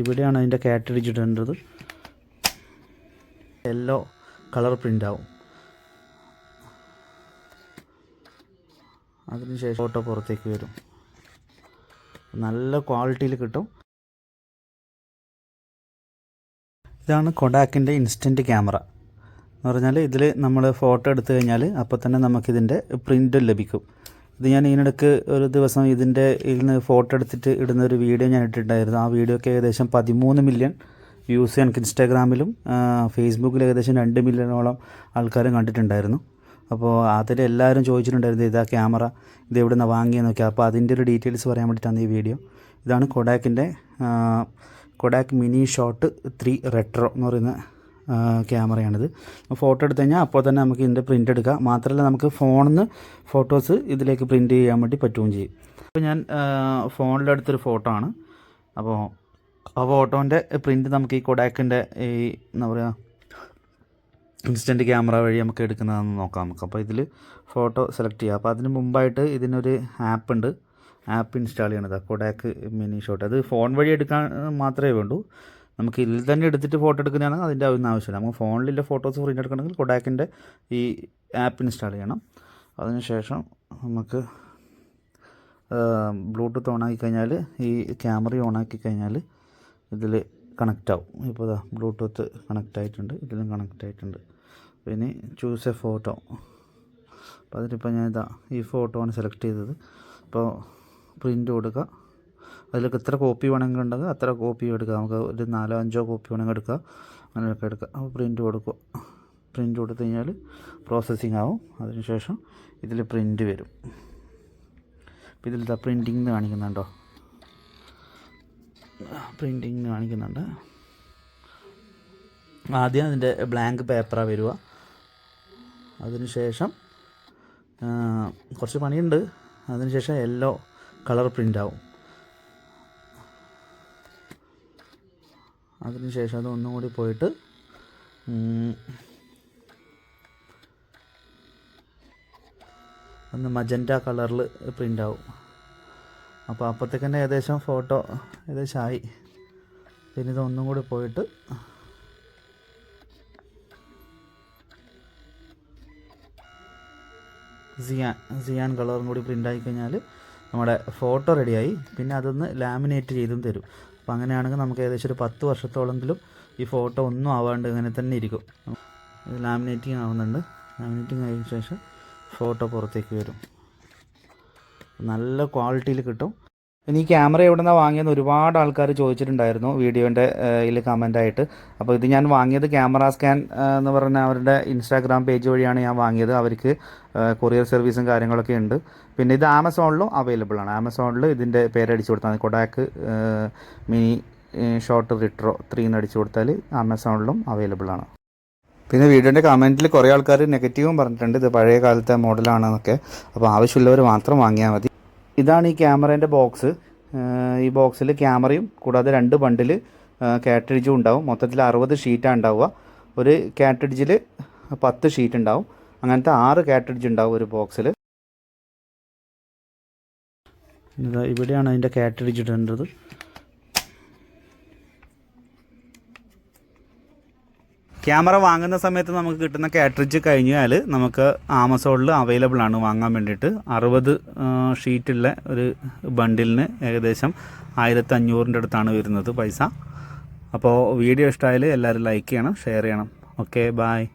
ഇവിടെയാണ് അതിന്റെ കാറ്ററിജ് ഇടേണ്ടത് യെല്ലോ കളർ പ്രിന്റ് ആവും. അതിനുശേഷം ഫോട്ടോ പുറത്തേക്ക് വരും. നല്ല ക്വാളിറ്റിയിൽ കിട്ടും. ഇതാണ് കൊഡാക്കിന്റെ ഇൻസ്റ്റന്റ് ക്യാമറ എന്ന് പറഞ്ഞാൽ ഇതിൽ നമ്മൾ ഫോട്ടോ എടുത്തു കഴിഞ്ഞാൽ അപ്പോൾ തന്നെ നമുക്കിതിന്റെ പ്രിന്റ് ലഭിക്കും. ഇത് ഞാൻ ഇതിനിടയ്ക്ക് ഒരു ദിവസം ഇതിന്റെ ഇതിന് ഫോട്ടോ എടുത്തിട്ട് ഇടുന്ന ഒരു വീഡിയോ ഞാൻ ഇട്ടിട്ടുണ്ടായിരുന്നു. ആ വീഡിയോക്ക് ഏകദേശം പതിമൂന്ന് മില്യൺ വ്യൂസ് എനിക്ക് ഇൻസ്റ്റാഗ്രാമിലും ഫേസ്ബുക്കിൽ ഏകദേശം രണ്ട് മില്യണോളം ആൾക്കാരും കണ്ടിട്ടുണ്ടായിരുന്നു. അപ്പോൾ അതിൽ എല്ലാവരും ചോദിച്ചിട്ടുണ്ടായിരുന്നു ഇതാ ക്യാമറ ഇത് എവിടെ നിന്ന് വാങ്ങിയെന്നൊക്കെ. അപ്പോൾ അതിന്റെ ഒരു ഡീറ്റെയിൽസ് പറയാൻ വേണ്ടിയിട്ടാണ് ഈ വീഡിയോ. ഇതാണ് കൊഡാക്കിന്റെ Kodak mini shot three retro എന്ന് പറയുന്ന ക്യാമറയാണിത്. ഫോട്ടോ എടുത്തു കഴിഞ്ഞാൽ അപ്പോൾ തന്നെ നമുക്ക് ഇതിന്റെ പ്രിന്റ് എടുക്കാം. മാത്രമല്ല നമുക്ക് ഫോണിൽ നിന്ന് ഫോട്ടോസ് ഇതിലേക്ക് പ്രിന്റ് ചെയ്യാൻ വേണ്ടി പറ്റുകയും ചെയ്യും. അപ്പോൾ ഞാൻ ഫോണിലെടുത്തൊരു ഫോട്ടോ ആണ്. അപ്പോൾ ആ ഫോട്ടോന്റെ പ്രിന്റ് നമുക്ക് ഈ കൊഡാക്കിന്റെ ഈ എന്താ പറയുക ഇൻസ്റ്റന്റ് ക്യാമറ വഴി നമുക്ക് എടുക്കുന്നതെന്ന് നോക്കാം നമുക്ക്. അപ്പോൾ ഇതിൽ ഫോട്ടോ സെലക്ട് ചെയ്യാം. അപ്പോൾ അതിന് മുമ്പായിട്ട് ഇതിനൊരു ആപ്പ് ഉണ്ട്. ആപ്പ് ഇൻസ്റ്റാൾ ചെയ്യണത്. കൊഡാക്ക് മിനി ഷോട്ട് അത് ഫോൺ വഴി എടുക്കാൻ മാത്രമേ വേണ്ടൂ. നമുക്ക് ഇതിൽ തന്നെ എടുത്തിട്ട് ഫോട്ടോ എടുക്കുന്നതാണ് അതിന്റെ ഒന്നും ആവശ്യമില്ല. നമുക്ക് ഫോണിലുള്ള ഫോട്ടോസ് പ്രിന്റ് എടുക്കണമെങ്കിൽ കൊഡാക്കിന്റെ ഈ ആപ്പ് ഇൻസ്റ്റാൾ ചെയ്യണം. അതിനുശേഷം നമുക്ക് ബ്ലൂടൂത്ത് ഓൺ ആക്കി കഴിഞ്ഞാൽ ഈ ക്യാമറ ഓൺ ആക്കി കഴിഞ്ഞാൽ ഇതിൽ കണക്റ്റ് ആവും. ഇപ്പോൾ ഇതാ ബ്ലൂടൂത്ത് കണക്റ്റ് ആയിട്ടുണ്ട്. ഇതിലും കണക്റ്റ് ആയിട്ടുണ്ട്. പിന്നെ ചൂസ് എ ഫോട്ടോ അപ്പോൾ അതിലിപ്പോൾ ഞാൻ ഇതാ ഈ ഫോട്ടോ ആണ് സെലക്ട് ചെയ്തത്. അപ്പോൾ പ്രിന്റ് കൊടുക്കുക അതിലൊക്കെ എത്ര കോപ്പി വേണമെങ്കിൽ ഉണ്ടെങ്കിൽ അത്ര കോപ്പി എടുക്കുക നമുക്ക് ഒരു നാലോ അഞ്ചോ കോപ്പി വേണമെങ്കിൽ എടുക്കുക അങ്ങനെയൊക്കെ എടുക്കുക അപ്പോൾ പ്രിന്റ് കൊടുക്കുക. പ്രിന്റ് കൊടുത്തു കഴിഞ്ഞാൽ പ്രോസസ്സിങ് ആവും. അതിനുശേഷം ഇതിൽ പ്രിന്റ് വരും. അപ്പോൾ ഇതാ പ്രിന്റിംഗ് എന്ന് കാണിക്കുന്നുണ്ടോ? പ്രിന്റിങ് കാണിക്കുന്നുണ്ട്. ആദ്യം അതിന്റെ ബ്ലാങ്ക് പേപ്പറാണ് വരിക. അതിനുശേഷം കുറച്ച് പണിയുണ്ട്. അതിനുശേഷം യെല്ലോ കളർ പ്രിന്റ് അതിനുശേഷം അത് ഒന്നും കൂടി പോയിട്ട് ഒന്ന് മജന്റ കളറിൽ പ്രിന്റ് ആവും അപ്പോൾ അപ്പോഴത്തേക്ക് തന്നെ ഏകദേശം ഫോട്ടോ ഏകദേശം ആയി പിന്നെ ഇത് ഒന്നും കൂടി പോയിട്ട് സിയാൻ സിയാൻ കളറും കൂടി പ്രിന്റ് ആയി കഴിഞ്ഞാൽ നമ്മുടെ ഫോട്ടോ റെഡിയായി. പിന്നെ അതൊന്ന് ലാമിനേറ്റ് ചെയ്തും തരും. അപ്പോൾ അങ്ങനെയാണെങ്കിൽ നമുക്ക് ഏകദേശം ഒരു പത്ത് വർഷത്തോളെങ്കിലും ഈ ഫോട്ടോ ഒന്നും ആവാണ്ട് ഇങ്ങനെ തന്നെ ഇരിക്കും. ലാമിനേറ്റിംഗ് ആവുന്നുണ്ട്. ലാമിനേറ്റിംഗ് ആയതിനു ശേഷം ഫോട്ടോ പുറത്തേക്ക് വരും. നല്ല ക്വാളിറ്റിയിൽ കിട്ടും. ഇനി ഈ ക്യാമറ എവിടെ നിന്നാണ് വാങ്ങിയെന്ന് ഒരുപാട് ആൾക്കാർ ചോദിച്ചിട്ടുണ്ടായിരുന്നു വീഡിയോന്റെ ഇതിൽ കമന്റായിട്ട് അപ്പോൾ ഇത് ഞാൻ വാങ്ങിയത് ക്യാമറ സ്കാൻ എന്ന് പറഞ്ഞ അവരുടെ ഇൻസ്റ്റാഗ്രാം പേജ് വഴിയാണ് ഞാൻ വാങ്ങിയത്. അവർക്ക് കൊറിയർ സർവീസും കാര്യങ്ങളൊക്കെ ഉണ്ട്. പിന്നെ ഇത് ആമസോണിലും അവൈലബിൾ ആണ്. ആമസോണിൽ ഇതിന്റെ പേരടിച്ചു കൊടുത്താൽ മതി. Kodak mini short retro three എന്ന് അടിച്ചു കൊടുത്താൽ ആമസോണിലും അവൈലബിൾ ആണ്. പിന്നെ വീഡിയോന്റെ കമന്റിൽ കുറേ ആൾക്കാർ നെഗറ്റീവും പറഞ്ഞിട്ടുണ്ട്. ഇത് പഴയ കാലത്തെ മോഡലാണെന്നൊക്കെ. അപ്പോൾ ആവശ്യമുള്ളവർ മാത്രം വാങ്ങിയാൽ മതി. ഇതാണ് ഈ ക്യാമറേന്റെ ബോക്സ്. ഈ ബോക്സിൽ ക്യാമറയും കൂടാതെ രണ്ട് ബണ്ടിൽ കാറ്റഡ്ജും ഉണ്ടാവും. മൊത്തത്തിൽ അറുപത് ഷീറ്റാണ് ഉണ്ടാവുക. ഒരു കാറ്റഡ്ജിൽ പത്ത് ഷീറ്റ് ഉണ്ടാവും. അങ്ങനത്തെ ആറ് കാറ്റഡ്ജ് ഉണ്ടാവും ഒരു ബോക്സിൽ. ഇവിടെയാണ് അതിന്റെ കാറ്റഡ്ജ് ഇടേണ്ടത് ക്യാമറ വാങ്ങുന്ന സമയത്ത് നമുക്ക് കിട്ടുന്ന കാട്രിഡ്ജ് കഴിഞ്ഞാൽ നമുക്ക് ആമസോണിൽ അവൈലബിൾ ആണ് വാങ്ങാൻ വേണ്ടിയിട്ട്. അറുപത് ഷീറ്റുള്ള ഒരു ബണ്ടിലിന് ഏകദേശം ആയിരത്തി അഞ്ഞൂറിന്റെ അടുത്താണ് വരുന്നത് പൈസ. അപ്പോൾ വീഡിയോ ഇഷ്ടമായാൽ എല്ലാവരും ലൈക്ക് ചെയ്യണം ഷെയർ ചെയ്യണം. Okay bye